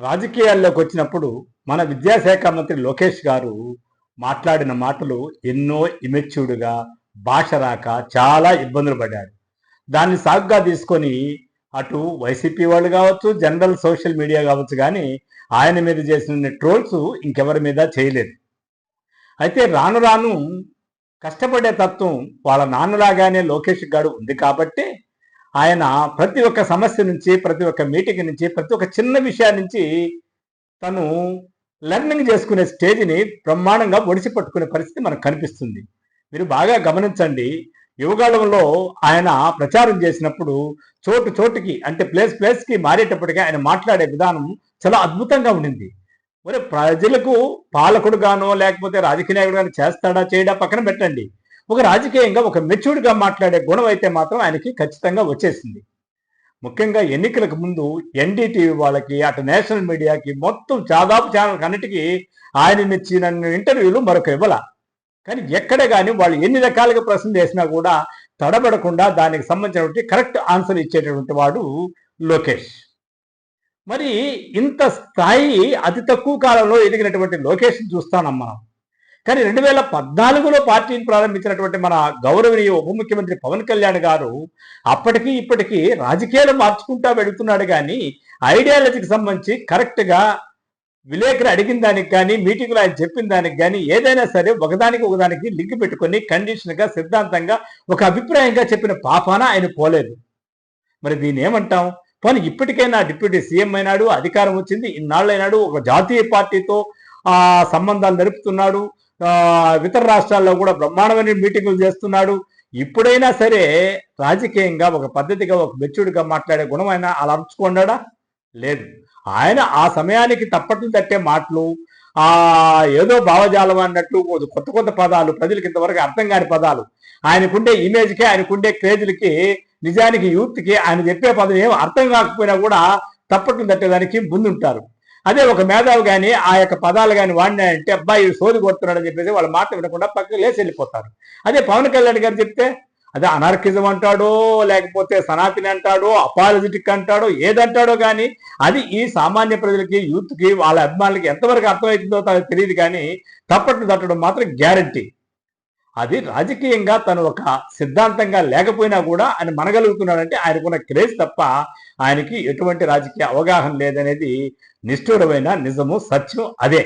రాజకీయాల్లోకి వచ్చినప్పుడు మన విద్యాశాఖ మంత్రి లోకేష్ గారు మాట్లాడిన మాటలు ఎన్నో ఇమెచ్యూర్డ్గా భాష రాక చాలా ఇబ్బందులు పడ్డారు. దాన్ని సాగుగా తీసుకొని అటు వైసీపీ వాళ్ళు కావచ్చు జనరల్ సోషల్ మీడియా కావచ్చు కానీ ఆయన మీద చేసిన ట్రోల్స్ ఇంకెవరి మీద చేయలేదు. అయితే రాను రాను కష్టపడే తత్వం వాళ్ళ నాన్నలాగానే లోకేష్ గారు ఉంది కాబట్టి ఆయన ప్రతి ఒక్క సమస్య నుంచి ప్రతి ఒక్క మీటింగ్ నుంచి ప్రతి ఒక్క చిన్న విషయాన్ని నుంచి తను లెర్నింగ్ చేసుకునే స్టేజ్ని బ్రహ్మాండంగా ఒడిసి పట్టుకునే పరిస్థితి మనకు కనిపిస్తుంది. మీరు బాగా గమనించండి. యువగాళంలో ఆయన ప్రచారం చేసినప్పుడు చోటు చోటుకి అంటే ప్లేస్ ప్లేస్కి మారేటప్పటికీ ఆయన మాట్లాడే విధానం చాలా అద్భుతంగా ఉండింది. మరి ప్రజలకు పాలకుడుగానో లేకపోతే రాజకీయ నాయకుడు గానో చేస్తాడా చేయడా పక్కన పెట్టండి. ఒక రాజకీయంగా ఒక మెచ్యూర్డ్గా మాట్లాడే గుణం అయితే మాత్రం ఆయనకి ఖచ్చితంగా వచ్చేసింది. ముఖ్యంగా ఎన్నికలకు ముందు ఎన్డీటీవీ వాళ్ళకి అటు నేషనల్ మీడియాకి మొత్తం దాదాపు ఛానల్ అన్నిటికీ ఆయన ఇచ్చిన ఇంటర్వ్యూలు మరొక ఇవ్వాల. కానీ ఎక్కడ కానీ వాళ్ళు ఎన్ని రకాలుగా ప్రశ్నలు చేసినా కూడా తడబడకుండా దానికి సంబంధించినటువంటి కరెక్ట్ ఆన్సర్ ఇచ్చేటటువంటి వాడు లోకేష్. మరి ఇంత స్థాయి అతి తక్కువ కాలంలో ఎదిగినటువంటి లోకేష్ చూస్తానం మనం. కానీ రెండు వేల పద్నాలుగులో పార్టీని ప్రారంభించినటువంటి మన గౌరవనీయ ఉప ముఖ్యమంత్రి పవన్ కళ్యాణ్ గారు అప్పటికి ఇప్పటికీ రాజకీయాలు మార్చుకుంటా వెళుతున్నాడు కానీ ఐడియాలజీకి సంబంధించి కరెక్ట్గా విలేకరు అడిగిన దానికి కానీ మీటింగ్లో ఆయన చెప్పిన దానికి కానీ ఏదైనా సరే ఒకదానికి ఒకదానికి లింక్ పెట్టుకొని కండిషన్గా సిద్ధాంతంగా ఒక అభిప్రాయంగా చెప్పిన పాపాన ఆయన పోలేదు. మరి దీన్ని ఏమంటాం? పోనీ ఇప్పటికైనా డిప్యూటీ సీఎం అయినాడు అధికారం వచ్చింది ఇన్నాళ్ళు అయినాడు ఒక జాతీయ పార్టీతో ఆ సంబంధాలు నడుపుతున్నాడు ఇతర రాష్ట్రాల్లో కూడా బ్రహ్మాండమైన మీటింగులు చేస్తున్నాడు. ఇప్పుడైనా సరే రాజకీయంగా ఒక పద్ధతిగా ఒక మెచ్యూర్డ్గా మాట్లాడే గుణం ఆయన అలా లేదు. ఆయన ఆ సమయానికి తప్పట్లు తట్టే మాటలు ఆ ఏదో భావజాలం అన్నట్టు కొత్త కొత్త పదాలు ప్రజలకు ఇంతవరకు అర్థం కాని పదాలు. ఆయనకుండే ఇమేజ్కి ఆయనకుండే క్రేజ్లకి నిజానికి యూత్కి ఆయన చెప్పే పదం ఏం అర్థం కాకపోయినా కూడా తప్పట్లు తట్టేదానికి ముందుంటారు. అదే ఒక మేధావి కానీ ఆ యొక్క పదాలు కానీ వాడినాయంటే అబ్బాయి సోది కొడుతున్నాడు అని చెప్పేసి వాళ్ళ మాట వినకుండా పక్కకు లేచి వెళ్ళిపోతారు. అదే పవన్ కళ్యాణ్ గారు చెప్తే అదే అనార్కిజం అంటాడో లేకపోతే సనాతిని అంటాడో అపాలజిటిక్ అంటాడో ఏదంటాడో కానీ అది ఈ సామాన్య ప్రజలకి యూత్కి వాళ్ళ అభిమానులకి ఎంతవరకు అర్థమవుతుందో తనకు తెలియదు కానీ తప్పట్లు తట్టడం మాత్రం గ్యారంటీ. అది రాజకీయంగా తను ఒక సిద్ధాంతంగా లేకపోయినా కూడా ఆయన మనగలుగుతున్నాడంటే ఆయనకున్న క్రేజ్ తప్ప ఆయనకి ఎటువంటి రాజకీయ అవగాహన లేదనేది నిష్ఠూరమైన నిజము సత్యం అదే.